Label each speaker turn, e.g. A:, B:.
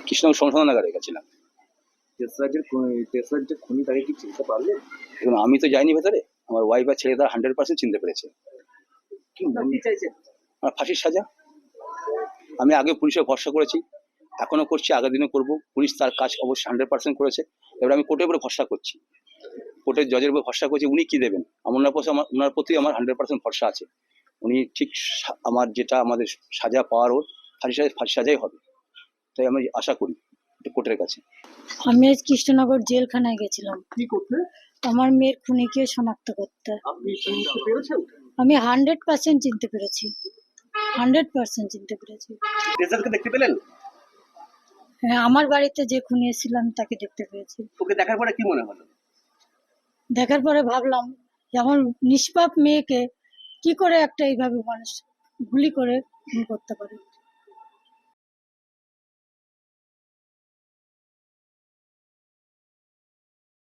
A: কৃষ্ণনগর সংশোধনাগারে গেছিলাম।
B: তেসরাজের তেসরাজ যে খুনি তাকে কি চিনতে পারলে
A: এবং আমি তো যাইনি ভেতরে আমার ওয়াইফ আর ছেলে তার হান্ড্রেড পার্সেন্ট চিনতে পেরেছে।
B: কি চাইছেন?
A: আমার ফাঁসির সাজা। আমি আগে পুলিশে ভরসা করেছি এখনও করছি আগের দিনও করব। পুলিশ তার কাজ অবশ্যই হান্ড্রেড পার্সেন্ট করেছে। এবার আমি কোর্টের উপরে ভরসা করছি। কোর্টের জজের উপরে ভরসা করছি উনি কি দেবেন? আমার ওনার প্রতি আমার ওনার প্রতি আমার হান্ড্রেড পার্সেন্ট ভরসা আছে। উনি ঠিক সা- আমার যেটা আমাদের সাজা পাওয়ার ওর ফাঁসি সাজা ফাঁসি সাজাই হবে। তাই আমি আশা করি কোর্টের কাছে।
C: আমি আজ কৃষ্ণনগর জেলখানায় গেছিলাম।
B: কি করতে?
C: আমার মেয়ের খুনিকে শনাক্ত করতে। আমি হান্ড্রেড পার্সেন্ট চিনতে পেরেছি। হান্ড্রেড পার্সেন্ট চিনতে পেরেছি।
B: তেসরাজকে দেখতে পেলেন?
C: হ্যাঁ আমার বাড়িতে যে খুনি এসেছিল আমি তাকে দেখতে পেয়েছি
B: ওকে দেখার পরে কি মনে হলো?
C: দেখার পরে ভাবলাম যে আমার নিষ্পাপ মেয়েকে কি করে একটা এইভাবে মানুষ গুলি করে খুন করতে পারে?